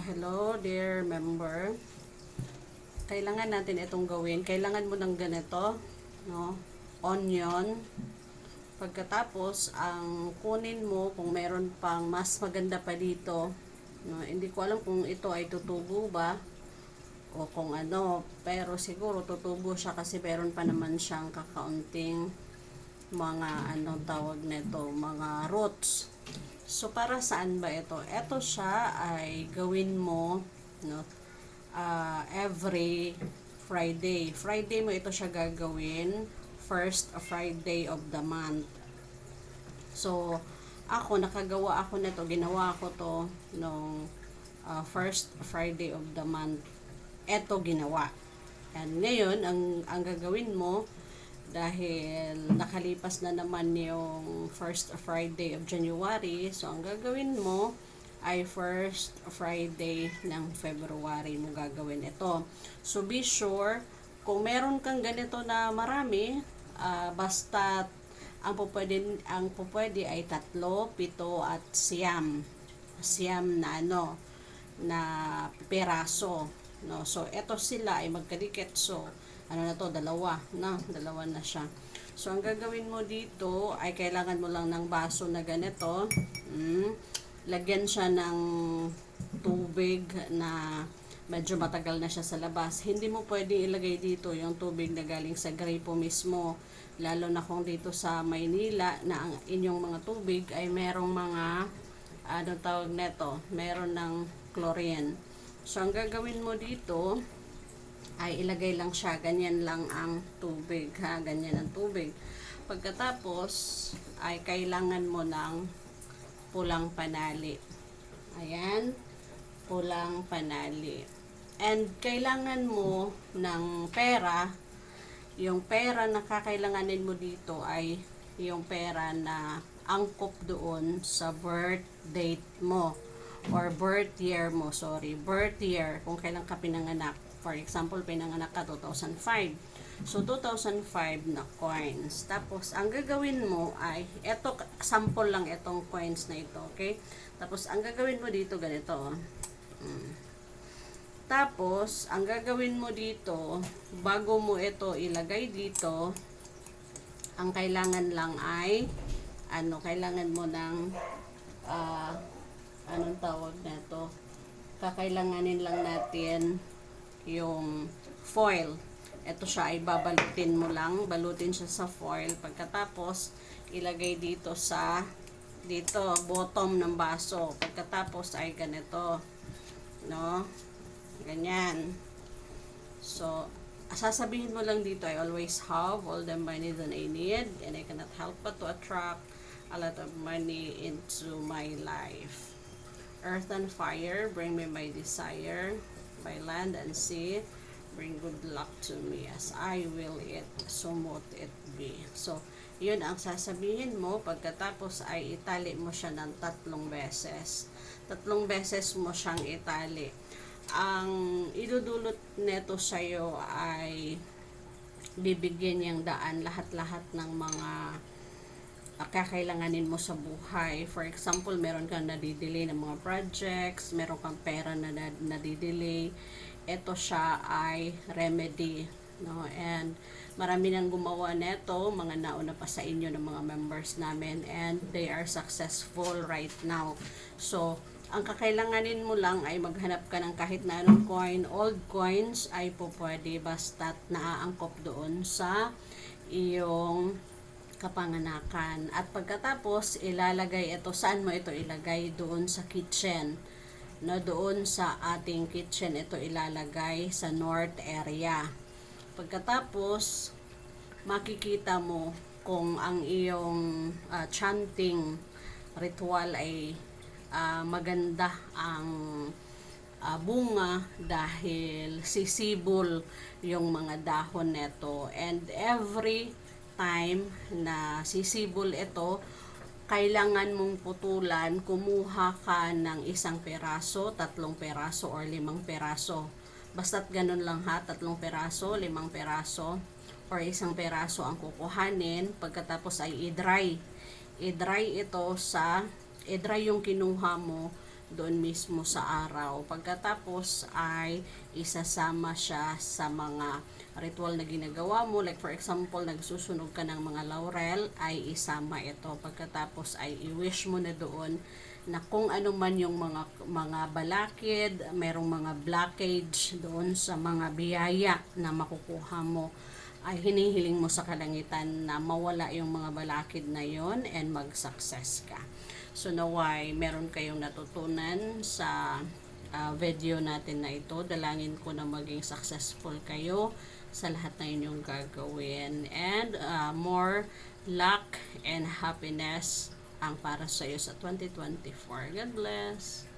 hello dear member. Kailangan natin itong gawin. Kailangan mo ng ganito, no? Onion. Pagkatapos, ang kunin mo kung meron pang mas maganda pa dito, no? Hindi ko alam kung ito ay tutubo ba o kung ano, pero siguro tutubo siya kasi meron pa naman siyang kakaunting mga anong tawag nito, mga roots. So para saan ba ito? Ito siya ay gawin mo no ah, every Friday. Friday mo ito siya gagawin first Friday of the month. So ako nakagawa ako nito, ginawa ko to nung ah, first Friday of the month. Ito ginawa. And ngayon ang ang gagawin mo dahil nakalipas na naman yung first Friday of January, so ang gagawin mo ay first Friday ng February mo gagawin ito. So be sure, kung meron kang ganito na marami, ah, basta ang pupwede, ang pupwede ay tatlo, pito at siyam. Siyam na ano, na peraso. No? So, eto sila ay magkadikit. So, ano na to, dalawa, na, dalawa na siya. So, ang gagawin mo dito ay kailangan mo lang ng baso na ganito. Mm, lagyan siya ng tubig na medyo matagal na siya sa labas. Hindi mo pwede ilagay dito yung tubig na galing sa gripo mismo. Lalo na kung dito sa Maynila na ang inyong mga tubig ay merong mga ano tawag neto, meron ng chlorine. So, ang gagawin mo dito, ay ilagay lang siya, ganyan lang ang tubig, ha, ganyan ang tubig. Pagkatapos, ay kailangan mo ng pulang panali. Ayan, pulang panali. And kailangan mo ng pera, yung pera na kakailanganin mo dito ay yung pera na angkop doon sa birth date mo or birth year mo, sorry, birth year, kung kailan ka pinanganak. For example, pinanganak ka 2005. So, 2005 na coins. Tapos, ang gagawin mo ay, eto, sample lang itong coins na ito, okay? Tapos, ang gagawin mo dito, ganito, oh. Mm. Tapos, ang gagawin mo dito, bago mo ito ilagay dito, ang kailangan lang ay, ano, kailangan mo ng, ah, anong tawag na ito, kakailanganin lang natin yung foil. Ito siya ay babalutin mo lang, balutin siya sa foil. Pagkatapos, ilagay dito sa, dito, bottom ng baso. Pagkatapos ay ganito, no? Ganyan. So, sasabihin mo lang dito, I always have all the money that I need and I cannot help but to attract a lot of money into my life. Earth and fire, bring me my desire. By land and sea, bring good luck to me as I will it, so mote it be. So, yun ang sasabihin mo. Pagkatapos ay itali mo siya ng tatlong beses. Tatlong beses mo siyang itali. Ang idudulot neto sa'yo ay bibigyan niyang daan lahat-lahat ng mga kakailanganin mo sa buhay. For example, meron kang nadidelay ng mga projects, meron kang pera na nad- nadidelay. Ito siya ay remedy. No? And marami nang gumawa neto, mga nauna pa sa inyo ng mga members namin and they are successful right now. So, ang kakailanganin mo lang ay maghanap ka ng kahit na anong coin. Old coins ay po pwede basta't naaangkop doon sa iyong kapanganakan. At pagkatapos, ilalagay ito, saan mo ito ilagay? Doon sa kitchen. No, doon sa ating kitchen, ito ilalagay sa north area. Pagkatapos, makikita mo kung ang iyong ah, chanting ritual ay ah, maganda ang ah, bunga dahil sisibol yung mga dahon neto and every time na sisibol ito kailangan mong putulan kumuha ka ng isang peraso, tatlong peraso or limang peraso basta't ganun lang ha, tatlong peraso, limang peraso or isang peraso ang kukuhanin pagkatapos ay i-dry i-dry ito sa i-dry yung kinuha mo doon mismo sa araw. Pagkatapos ay isasama siya sa mga ritual na ginagawa mo. Like for example, nagsusunog ka ng mga laurel, ay isama ito. Pagkatapos ay i-wish mo na doon na kung ano man yung mga mga balakid, merong mga blockage doon sa mga biyaya na makukuha mo ay hinihiling mo sa kalangitan na mawala yung mga balakid na yon and mag-success ka. So naway meron kayong natutunan sa ah, video natin na ito. Dalangin ko na maging successful kayo sa lahat na inyong gagawin. And ah, more luck and happiness ang para sa iyo sa 2024. God bless!